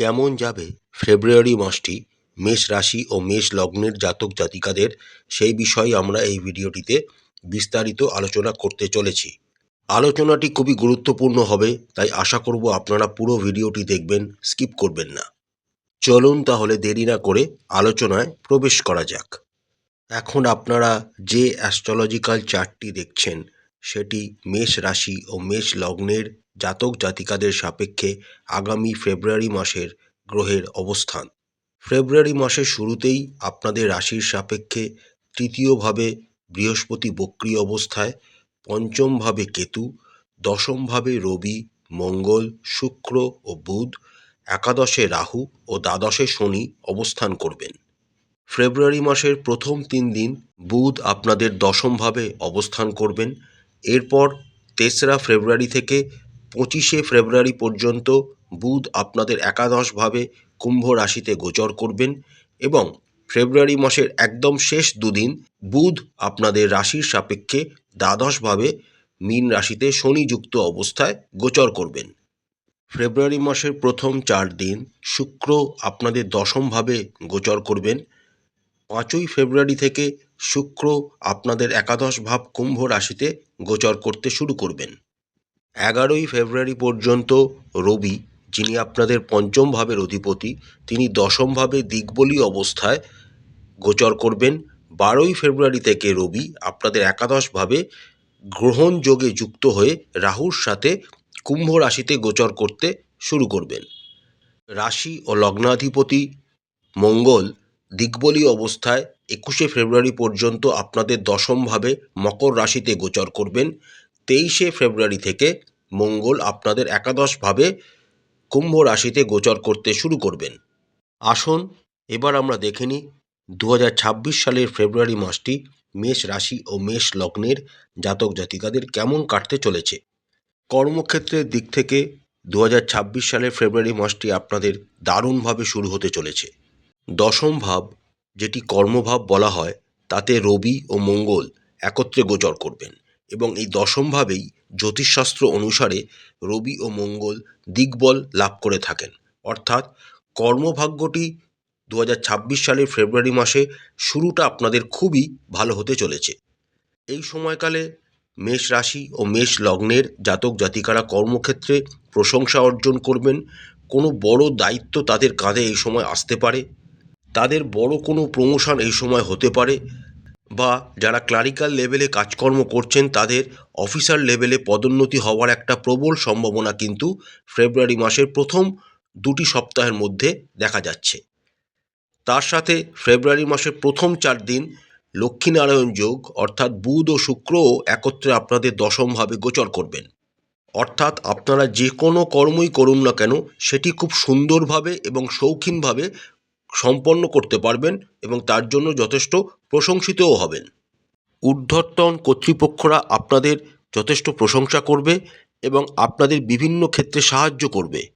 কেমন যাবে ফেব্রুয়ারি মাসটি, মেষ রাশি ও মেষ লগ্নের জাতক জাতিকাদের, সেই বিষয়ে আমরা এই ভিডিওটিতে বিস্তারিত আলোচনা করতে চলেছি। আলোচনাটি খুবই গুরুত্বপূর্ণ হবে, তাই আশা করব আপনারা পুরো ভিডিওটি দেখবেন, স্কিপ করবেন না। চলুন তাহলে দেরি না করে আলোচনায় প্রবেশ করা যাক। এখন আপনারা যে অ্যাস্ট্রোলজিক্যাল চার্টটি দেখছেন, সেটি মেষ রাশি ও মেষ লগ্নের জাতক জাতিকাদের সাপেক্ষে আগামী ফেব্রুয়ারি মাসের গ্রহের অবস্থান। ফেব্রুয়ারি মাসের শুরুতেই আপনাদের রাশির সাপেক্ষে তৃতীয়ভাবে বৃহস্পতি বক্রী অবস্থায়, পঞ্চমভাবে কেতু, দশমভাবে রবি, মঙ্গল, শুক্র ও বুধ, একাদশে রাহু ও দ্বাদশে শনি অবস্থান করবেন। ফেব্রুয়ারি মাসের প্রথম তিন দিন বুধ আপনাদের দশমভাবে অবস্থান করবেন। এরপর তেসরা ফেব্রুয়ারি থেকে পঁচিশে ফেব্রুয়ারি পর্যন্ত বুধ আপনাদের একাদশভাবে কুম্ভ রাশিতে গোচর করবেন এবং ফেব্রুয়ারি মাসের একদম শেষ দুদিন বুধ আপনাদের রাশির সাপেক্ষে দ্বাদশভাবে মীন রাশিতে শনিযুক্ত অবস্থায় গোচর করবেন। ফেব্রুয়ারি মাসের প্রথম চার দিন শুক্র আপনাদের দশমভাবে গোচর করবেন। পাঁচই ফেব্রুয়ারি থেকে শুক্র আপনাদের একাদশ ভাব কুম্ভ রাশিতে গোচর করতে শুরু করবেন। এগারোই ফেব্রুয়ারি পর্যন্ত রবি, যিনি আপনাদের পঞ্চম ভাবের অধিপতি, তিনি দশমভাবে দিকবলি অবস্থায় গোচর করবেন। বারোই ফেব্রুয়ারি থেকে রবি আপনাদের একাদশভাবে গ্রহণ যোগে যুক্ত হয়ে রাহুর সাথে কুম্ভ রাশিতে গোচর করতে শুরু করবেন। রাশি ও লগ্নাধিপতি মঙ্গল দিকবলি অবস্থায় একুশে ফেব্রুয়ারি পর্যন্ত আপনাদের দশমভাবে মকর রাশিতে গোচর করবেন। তেইশে ফেব্রুয়ারি থেকে মঙ্গল আপনাদের একাদশভাবে কুম্ভ রাশিতে গোচর করতে শুরু করবেন। আসুন, এবার আমরা দেখে নিই দু হাজার ছাব্বিশ সালের ফেব্রুয়ারি মাসটি মেষ রাশি ও মেষ লগ্নের জাতক জাতিকাদের কেমন কাটতে চলেছে। কর্মক্ষেত্রের দিক থেকে দু হাজার ছাব্বিশ সালের ফেব্রুয়ারি মাসটি আপনাদের দারুণভাবে শুরু হতে চলেছে। দশম ভাব, যেটি কর্মভাব বলা হয়, তাতে রবি ও মঙ্গল একত্রে গোচর করবেন। এবং এই দশমভাবেই জ্যোতিষশাস্ত্র অনুসারে রবি ও মঙ্গল দিগ্বল লাভ করে থাকেন। অর্থাৎ কর্মভাগ্যটি দু হাজার ছাব্বিশ সালের ফেব্রুয়ারি মাসে শুরুটা আপনাদের খুবই ভালো হতে চলেছে। এই সময়কালে মেষ রাশি ও মেষ লগ্নের জাতক জাতিকারা কর্মক্ষেত্রে প্রশংসা অর্জন করবেন। কোনো বড় দায়িত্ব তাদের কাঁধে এই সময় আসতে পারে। তাদের বড় কোনো প্রমোশন এই সময় হতে পারে। বা যারা ক্লারিক্যাল লেভেলে কাজকর্ম করছেন, তাদের অফিসার লেভেলে পদোন্নতি হওয়ার একটা প্রবল সম্ভাবনা কিন্তু ফেব্রুয়ারি মাসের প্রথম দুটি সপ্তাহের মধ্যে দেখা যাচ্ছে। তার সাথে ফেব্রুয়ারি মাসের প্রথম চার দিন লক্ষ্মীনারায়ণ যোগ, অর্থাৎ বুধ ও শুক্রও একত্রে আপনাদের দশমভাবে গোচর করবেন। অর্থাৎ আপনারা যে কোনো কর্মই করুন না কেন, সেটি খুব সুন্দরভাবে এবং শৌখিনভাবে সম্পন্ন করতে পারবেন এবং তার জন্য যথেষ্ট প্রশংসিতও হবেন। ঊর্ধ্বতন কর্তৃপক্ষরা আপনাদের যথেষ্ট প্রশংসা করবে এবং আপনাদের বিভিন্ন ক্ষেত্রে সাহায্য করবে।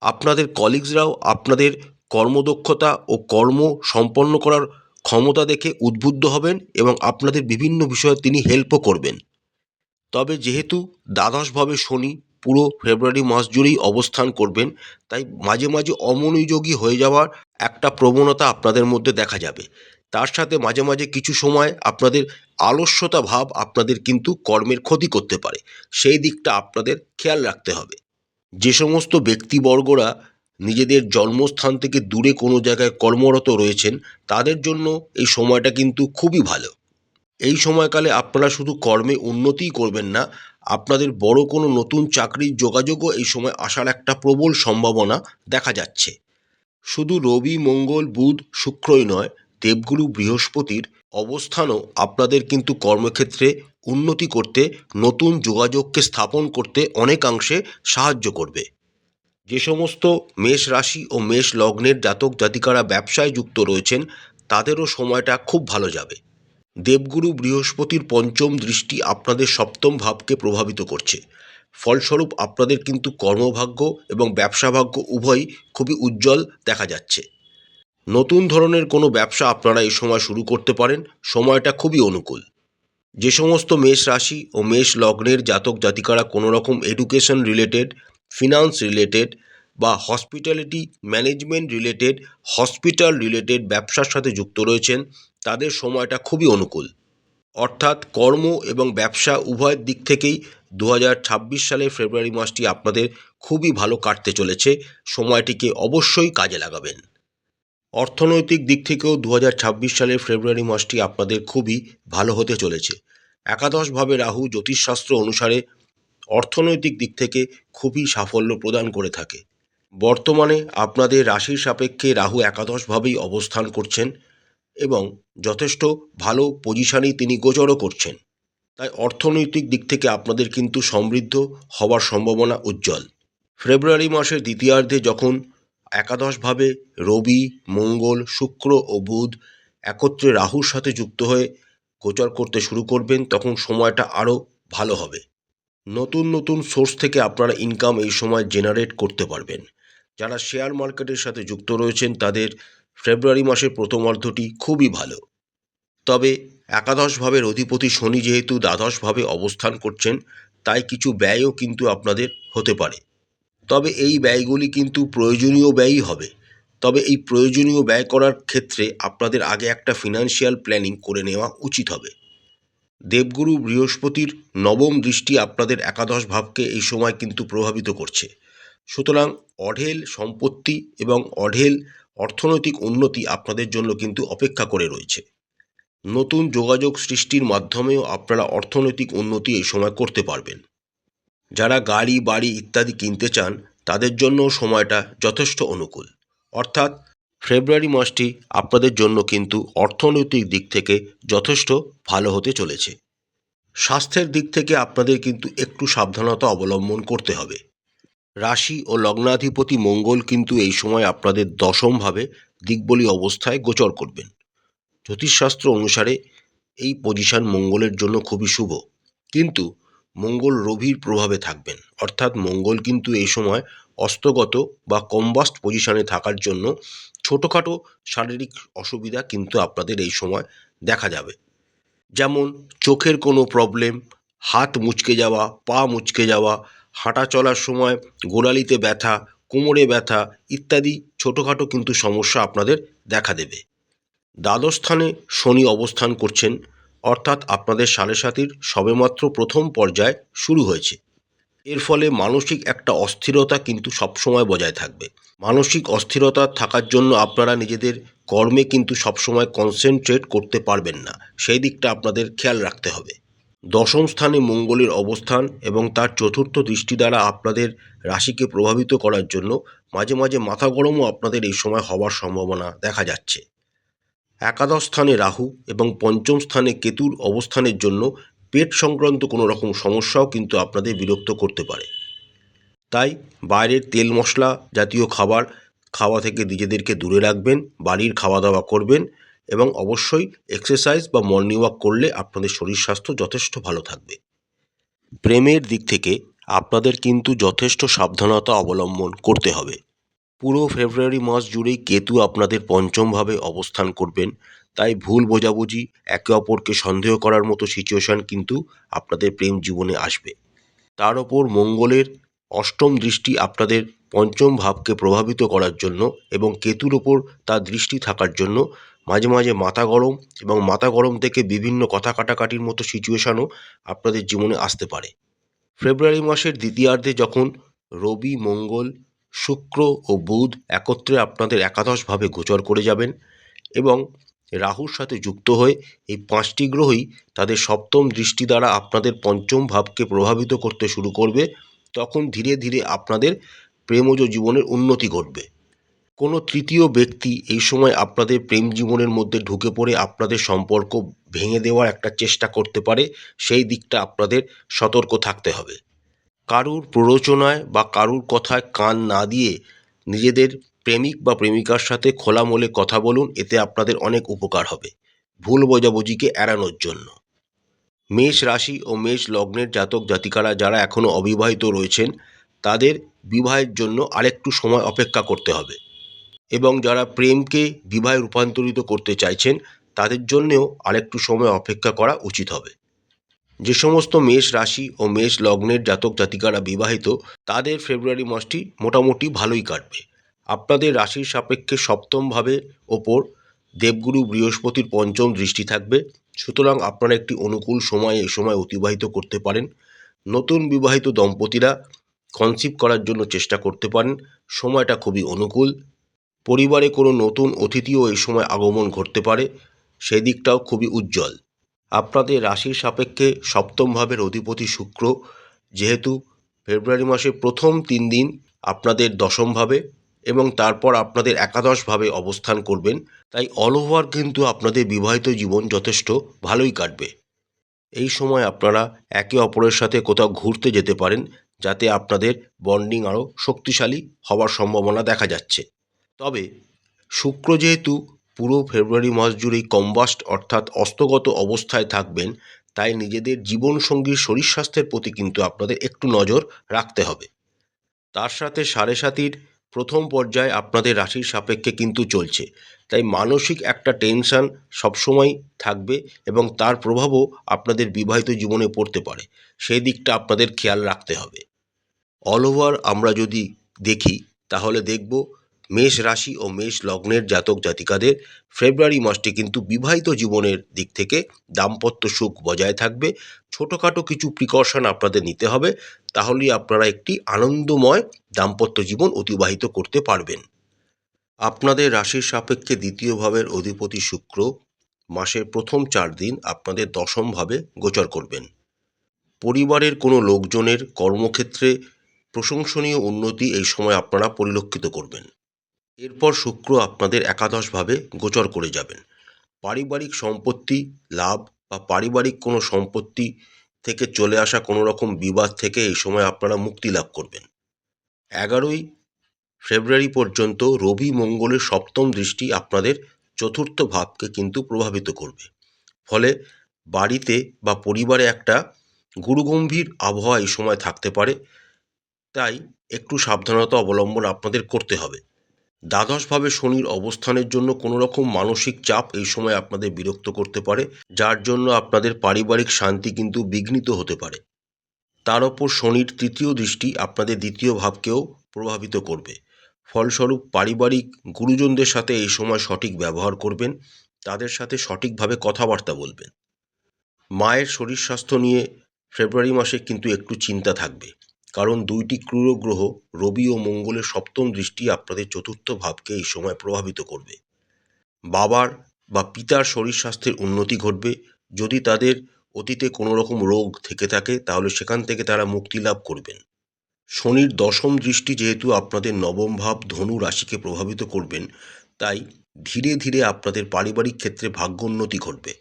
আপনাদের কলিগসরাও আপনাদের কর্মদক্ষতা ও কর্ম সম্পন্ন করার ক্ষমতা দেখে উদ্বুদ্ধ হবেন এবং আপনাদের বিভিন্ন বিষয়ে তিনি হেল্পও করবেন। তবে যেহেতু দ্বাদশভাবে শনি পুরো ফেব্রুয়ারি মাস জুড়েই অবস্থান করবেন। তাই মাঝে মাঝে অমনোযোগী হয়ে যাওয়ার একটা প্রবণতা আপনাদের মধ্যে দেখা যাবে। তার সাথে মাঝে মাঝে কিছু সময় আপনাদের আলস্যতা ভাব আপনাদের কিন্তু কর্মের ক্ষতি করতে পারে। সেই দিকটা আপনাদের খেয়াল রাখতে হবে। যে সমস্ত ব্যক্তিবর্গরা নিজেদের জন্মস্থান থেকে দূরে কোনো জায়গায় কর্মরত রয়েছেন, তাদের জন্য এই সময়টা কিন্তু খুবই ভালো। এই সময়কালে আপনারা শুধু কর্মে উন্নতিই করবেন না, আপনাদের বড় কোনো নতুন চাকরির যোগাযোগও এই সময় আসার একটা প্রবল সম্ভাবনা দেখা যাচ্ছে। শুধু রবি, মঙ্গল, বুধ, শুক্রই নয়, দেবগুরু, বৃহস্পতির অবস্থানও আপনাদের কিন্তু কর্মক্ষেত্রে উন্নতি করতে, নতুন যোগাযোগকে স্থাপন করতে অনেকাংশে সাহায্য করবে। যে সমস্ত মেষ রাশি ও মেষ লগ্নের জাতক জাতিকারা ব্যবসায় যুক্ত রয়েছেন, তাদেরও সময়টা খুব ভালো যাবে। দেবগুরু বৃহস্পতির পঞ্চম দৃষ্টি আপনাদের সপ্তম ভাবকে প্রভাবিত করছে। ফলস্বরূপ আপনাদের কিন্তু কর্মভাগ্য এবং ব্যবসা ভাগ্য উভয়ই খুবই উজ্জ্বল দেখা যাচ্ছে। নতুন ধরনের কোনো ব্যবসা আপনারা এই সময় শুরু করতে পারেন, সময়টা খুবই অনুকূল। যে সমস্ত মেষ রাশি ও মেষ লগ্নের জাতক জাতিকারা কোনো রকম এডুকেশন রিলেটেড, ফিনান্স রিলেটেড বা hospitality management related, hospital related ব্যবসার সাথে যুক্ত রয়েছেন তাদের সময়টা খুবই অনুকূল। অর্থাৎ কর্ম এবং ব্যবসা উভয়ের দিক থেকেই দু হাজার ছাব্বিশ সালের ফেব্রুয়ারি মাসটি আপনাদের খুবই ভালো কাটতে চলেছে। সময়টিকে অবশ্যই কাজে লাগাবেন। অর্থনৈতিক দিক থেকেও দু হাজার ছাব্বিশ সালের ফেব্রুয়ারি মাসটি আপনাদের খুবই ভালো হতে চলেছে। একাদশভাবে রাহু জ্যোতিষশাস্ত্র অনুসারে অর্থনৈতিক দিক থেকে খুবই সাফল্য প্রদান করে থাকে। বর্তমানে আপনাদের রাশির সাপেক্ষে রাহু একাদশভাবেই অবস্থান করছেন। এবং যথেষ্ট ভালো পজিশনেই তিনি গোচরও করছেন। তাই অর্থনৈতিক দিক থেকে আপনাদের কিন্তু সমৃদ্ধ হওয়ার সম্ভাবনা উজ্জ্বল। ফেব্রুয়ারি মাসের দ্বিতীয়ার্ধে যখন একাদশভাবে রবি, মঙ্গল, শুক্র ও বুধ একত্রে রাহুর সাথে যুক্ত হয়ে গোচর করতে শুরু করবেন, তখন সময়টা আরও ভালো হবে। নতুন নতুন সোর্স থেকে আপনারা ইনকাম এই সময় জেনারেট করতে পারবেন। যারা শেয়ার মার্কেটের সাথে যুক্ত রয়েছেন, তাদের ফেব্রুয়ারি মাসের প্রথম অর্ধটি খুবই ভালো। তবে একাদশভাবের অধিপতি শনি যেহেতু দ্বাদশভাবে অবস্থান করছেন, তাই কিছু ব্যয়ও কিন্তু আপনাদের হতে পারে। তবে এই ব্যয়গুলি কিন্তু প্রয়োজনীয় ব্যয়ই হবে। তবে এই প্রয়োজনীয় ব্যয় করার ক্ষেত্রে আপনাদের আগে একটা ফিনান্সিয়াল প্ল্যানিং করে নেওয়া উচিত হবে। দেবগুরু বৃহস্পতির নবম দৃষ্টি আপনাদের একাদশ ভাবকে এই সময় কিন্তু প্রভাবিত করছে। সুতরাং অঢেল সম্পত্তি এবং অঢেল অর্থনৈতিক উন্নতি আপনাদের জন্য কিন্তু অপেক্ষা করে রয়েছে। নতুন যোগাযোগ সৃষ্টির মাধ্যমেও আপনারা অর্থনৈতিক উন্নতি এই সময় করতে পারবেন। যারা গাড়ি, বাড়ি ইত্যাদি কিনতে চান, তাদের জন্য সময়টা যথেষ্ট অনুকূল। অর্থাৎ ফেব্রুয়ারি মাসটি আপনাদের জন্য কিন্তু অর্থনৈতিক দিক থেকে যথেষ্ট ভালো হতে চলেছে। স্বাস্থ্যের দিক থেকে আপনাদের কিন্তু একটু সাবধানতা অবলম্বন করতে হবে। রাশি ও লগ্নাধিপতি মঙ্গল কিন্তু এই সময় আপনাদের দশমভাবে দিকবলি অবস্থায় গোচর করবেন। জ্যোতিষশাস্ত্র অনুসারে এই পজিশন মঙ্গলের জন্য খুবই শুভ। কিন্তু মঙ্গল রবির প্রভাবে থাকবেন। অর্থাৎ মঙ্গল কিন্তু এই সময় অস্তগত বা কম্বাস্ট পজিশনে থাকার জন্য ছোটোখাটো শারীরিক অসুবিধা কিন্তু আপনাদের এই সময় দেখা যাবে। যেমন চোখের কোনো প্রবলেম হাত মুচকে যাওয়া, পা মুচকে যাওয়া হাঁটা চলার সময়, গোড়ালিতে ব্যথা, কোমরে ব্যথা ইত্যাদি ছোটোখাটো কিন্তু সমস্যা আপনাদের দেখা দেবে। দ্বাদশ স্থানে শনি অবস্থান করছেন, অর্থাৎ আপনাদের সাড়ে সাতির সবেমাত্র প্রথম পর্যায় শুরু হয়েছে। এর ফলে মানসিক একটা অস্থিরতা কিন্তু সবসময় বজায় থাকবে। মানসিক অস্থিরতা থাকার জন্য আপনারা নিজেদের কর্মে কিন্তু সবসময় কনসেন্ট্রেট করতে পারবেন না। সেই দিকটা আপনাদের খেয়াল রাখতে হবে। দশম স্থানে মঙ্গলের অবস্থান এবং তার চতুর্থ দৃষ্টি দ্বারা আপনাদের রাশিকে প্রভাবিত করার জন্য মাঝে মাঝে মাথা গরমও আপনাদের এই সময় হওয়ার সম্ভাবনা দেখা যাচ্ছে। একাদশ স্থানে রাহু এবং পঞ্চম স্থানে কেতুর অবস্থানের জন্য পেট সংক্রান্ত কোনো রকম সমস্যাও কিন্তু আপনাদের বিরক্ত করতে পারে। তাই বাইরের তেল মশলা জাতীয় খাবার, খাওয়া থেকে নিজেদেরকে দূরে রাখবেন, বাড়ির খাওয়া দাওয়া করবেন এবং অবশ্যই এক্সারসাইজ বা মর্নিং ওয়াক করলে আপনাদের শরীর স্বাস্থ্য যথেষ্ট ভালো থাকবে। প্রেমের দিক থেকে আপনাদের কিন্তু যথেষ্ট সাবধানতা অবলম্বন করতে হবে। পুরো ফেব্রুয়ারি মাস জুড়েই কেতু আপনাদের পঞ্চমভাবে অবস্থান করবেন। তাই ভুল বোঝাবুঝি, একে অপরকে সন্দেহ করার মতো সিচুয়েশন কিন্তু আপনাদের প্রেম জীবনে আসবে। তার ওপর মঙ্গলের অষ্টম দৃষ্টি আপনাদের পঞ্চম ভাবকে প্রভাবিত করার জন্য এবং কেতুর ওপর তার দৃষ্টি থাকার জন্য মাঝে মাঝে মাথা গরম এবং মাথা গরম থেকে বিভিন্ন কথা কাটাকাটির মতো সিচুয়েশানও আপনাদের জীবনে আসতে পারে। ফেব্রুয়ারি মাসের দ্বিতীয়ার্ধে যখন রবি, মঙ্গল, শুক্র ও বুধ একত্রে আপনাদের একাদশভাবে গোচর করে যাবেন এবং রাহুর সাথে যুক্ত হয়ে এই পাঁচটি গ্রহই তাদের সপ্তম দৃষ্টি দ্বারা আপনাদের পঞ্চম ভাবকে প্রভাবিত করতে শুরু করবে। তখন ধীরে ধীরে আপনাদের প্রেমজ জীবনের উন্নতি ঘটবে। কোনো তৃতীয় ব্যক্তি এই সময় আপনাদের প্রেম জীবনের মধ্যে ঢুকে পড়ে আপনাদের সম্পর্ক ভেঙে দেওয়ার একটা চেষ্টা করতে পারে, সেই দিকটা আপনাদের সতর্ক থাকতে হবে। কারুর প্ররোচনায় বা কারুর কথায় কান না দিয়ে নিজেদের প্রেমিক বা প্রেমিকার সাথে খোলামলে কথা বলুন, এতে আপনাদের অনেক উপকার হবে। ভুল বোঝাবুঝিকে এড়ানোর জন্য। মেষ রাশি ও মেষ লগ্নের জাতক জাতিকারা যারা এখনও অবিবাহিত রয়েছেন, তাদের বিবাহের জন্য আরেকটু সময় অপেক্ষা করতে হবে। এবং যারা প্রেমকে বিবাহে রূপান্তরিত করতে চাইছেন, তাদের জন্যেও আরেকটু সময় অপেক্ষা করা উচিত হবে। যে সমস্ত মেষ রাশি ও মেষ লগ্নের জাতক জাতিকারা বিবাহিত, তাদের ফেব্রুয়ারি মাসটি মোটামুটি ভালোই কাটবে। আপনাদের রাশির সাপেক্ষে সপ্তমভাবে ওপর দেবগুরু বৃহস্পতির পঞ্চম দৃষ্টি থাকবে। সুতরাং আপনারা একটি অনুকূল সময়ে এই সময় অতিবাহিত করতে পারেন। নতুন বিবাহিত দম্পতিরা কনসিভ করার জন্য চেষ্টা করতে পারেন। সময়টা খুবই অনুকূল। পরিবারে কোনো নতুন অতিথিও এই সময় আগমন ঘটতে পারে, সেই দিকটাও খুবই উজ্জ্বল। আপনাদের রাশির সাপেক্ষে সপ্তম ভাবের অধিপতি শুক্র, যেহেতু ফেব্রুয়ারি মাসের প্রথম তিন দিন আপনাদের দশমভাবে এবং তারপর আপনাদের একাদশভাবে অবস্থান করবেন, তাই অল ওভার কিন্তু আপনাদের বিবাহিত জীবন যথেষ্ট ভালোই কাটবে। এই সময় আপনারা একে অপরের সাথে কোথাও ঘুরতে যেতে পারেন, যাতে আপনাদের বন্ডিং আরও শক্তিশালী হওয়ার সম্ভাবনা দেখা যাচ্ছে। শুক্র যেহেতু পুরো ফেব্রুয়ারি মাস জুড়েই কম্বাস্ট অর্থাৎ অস্তগত অবস্থায় থাকবেন, তাই নিজেদের জীবনসঙ্গীর শরীর স্বাস্থ্যের প্রতি কিন্তু আপনাদের একটু নজর রাখতে হবে। তার সাথে সাড়ে সাতির প্রথম পর্যায়ে আপনাদের রাশির সাপেক্ষে কিন্তু চলছে, তাই মানসিক একটা টেনশন সবসময় থাকবে এবং তার প্রভাবও আপনাদের বিবাহিত জীবনে পড়তে পারে, সেই দিকটা আপনাদের খেয়াল রাখতে হবে। অল ওভার আমরা যদি দেখি, তাহলে দেখব মেষ রাশি ও মেষ লগ্নের জাতক জাতিকাদের ফেব্রুয়ারি মাসটি কিন্তু বিবাহিত জীবনের দিক থেকে দাম্পত্য সুখ বজায় থাকবে। ছোটোখাটো কিছু প্রিকশন আপনাদের নিতে হবে, তাহলেই আপনারা একটি আনন্দময় দাম্পত্য জীবন অতিবাহিত করতে পারবেন। আপনাদের রাশির সাপেক্ষে দ্বিতীয় ভাবের অধিপতি শুক্র মাসের প্রথম চার দিন আপনাদের দশমভাবে গোচর করবেন। পরিবারের কোনো লোকজনের কর্মক্ষেত্রে প্রশংসনীয় উন্নতি এই সময় আপনারা পরিলক্ষিত করবেন। এরপর শুক্র আপনাদের একাদশভাবে গোচর করে যাবেন। পারিবারিক সম্পত্তি লাভ বা পারিবারিক কোনো সম্পত্তি থেকে চলে আসা কোনো রকম বিবাদ থেকে এই সময় আপনারা মুক্তি লাভ করবেন। এগারোই ফেব্রুয়ারি পর্যন্ত রবি মঙ্গলের সপ্তম দৃষ্টি আপনাদের চতুর্থ ভাবকে কিন্তু প্রভাবিত করবে। ফলে বাড়িতে বা পরিবারে একটা গুরুগম্ভীর আবহাওয়া এই সময় থাকতে পারে। তাই একটু সাবধানতা অবলম্বন আপনাদের করতে হবে। দ্বাদশভাবে শনির অবস্থানের জন্য কোনো রকম মানসিক চাপ এই সময় আপনাদের বিরক্ত করতে পারে, যার জন্য আপনাদের পারিবারিক শান্তি কিন্তু বিঘ্নিত হতে পারে। তার ওপর শনির তৃতীয় দৃষ্টি আপনাদের দ্বিতীয় ভাবকেও প্রভাবিত করবে। ফলস্বরূপ পারিবারিক গুরুজনদের সাথে এই সময় সঠিক ব্যবহার করবেন, তাদের সাথে সঠিকভাবে কথাবার্তা বলবেন। মায়ের শরীর স্বাস্থ্য নিয়ে ফেব্রুয়ারি মাসে কিন্তু একটু চিন্তা থাকবে। কারণ দুইটি ক্রূর গ্রহ, রবি ও মঙ্গলের সপ্তম দৃষ্টি আপনাদের চতুর্থ ভাবকে এই সময় প্রভাবিত করবে। বাবার বা পিতার শরীর স্বাস্থ্যের উন্নতি ঘটবে। যদি তাদের অতীতে কোনো রকম রোগ থেকে থাকে, তাহলে সেখান থেকে তারা মুক্তি লাভ করবেন। শনির দশম দৃষ্টি যেহেতু আপনাদের নবম ভাব ধনু রাশিকে প্রভাবিত করবেন, তাই ধীরে ধীরে আপনাদের পারিবারিক ক্ষেত্রে ভাগ্যোন্নতি ঘটবে।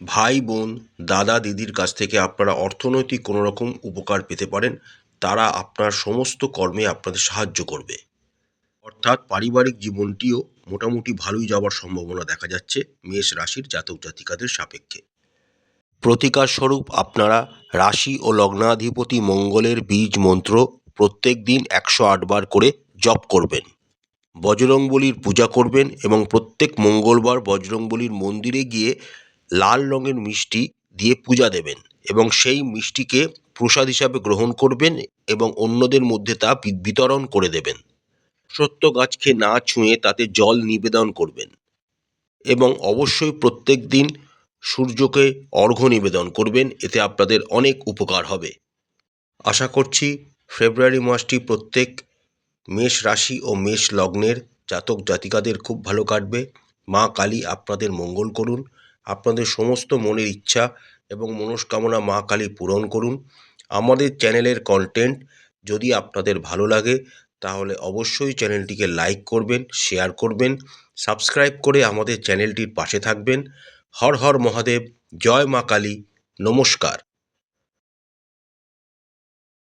ভাই, বোন, দাদা, দিদির কাছ থেকে আপনারা অর্থনৈতিক কোনো রকম উপকার পেতে পারেন। তারা আপনার সমস্ত কর্মে আপনাদের সাহায্য করবে। অর্থাৎ পারিবারিক জীবনটিও মোটামুটি ভালোই যাওয়ার সম্ভাবনা দেখা যাচ্ছে মেষ রাশির জাতক জাতিকাদের সাপেক্ষে। প্রতিকার স্বরূপ আপনারা রাশি ও লগ্নাধিপতি মঙ্গলের বীজ মন্ত্র প্রত্যেক দিন একশো আটবার করে জপ করবেন। বজরংবলির পূজা করবেন এবং প্রত্যেক মঙ্গলবার বজরংবলির মন্দিরে গিয়ে লাল রঙের মিষ্টি দিয়ে পূজা দেবেন এবং সেই মিষ্টিকে প্রসাদ হিসাবে গ্রহণ করবেন এবং অন্যদের মধ্যে তা বিতরণ করে দেবেন। সত্য গাছকে না ছুঁয়ে তাতে জল নিবেদন করবেন এবং অবশ্যই প্রত্যেক দিন সূর্যকে অর্ঘ্য নিবেদন করবেন, এতে আপনাদের অনেক উপকার হবে। আশা করছি ফেব্রুয়ারি মাসটি প্রত্যেক মেষ রাশি ও মেষ লগ্নের জাতক জাতিকাদের খুব ভালো কাটবে। মা কালী আপনাদের মঙ্গল করুন। আপনাদের সমস্ত মনের ইচ্ছা এবং মনস্কামনা মা কালী পূরণ করুন। আমাদের চ্যানেলের কন্টেন্ট যদি আপনাদের ভালো লাগে, তাহলে অবশ্যই চ্যানেলটিকে লাইক করবেন শেয়ার করবেন সাবস্ক্রাইব করে আমাদের চ্যানেলটির পাশে থাকবেন। হর হর মহাদেব, জয় মা কালী, নমস্কার।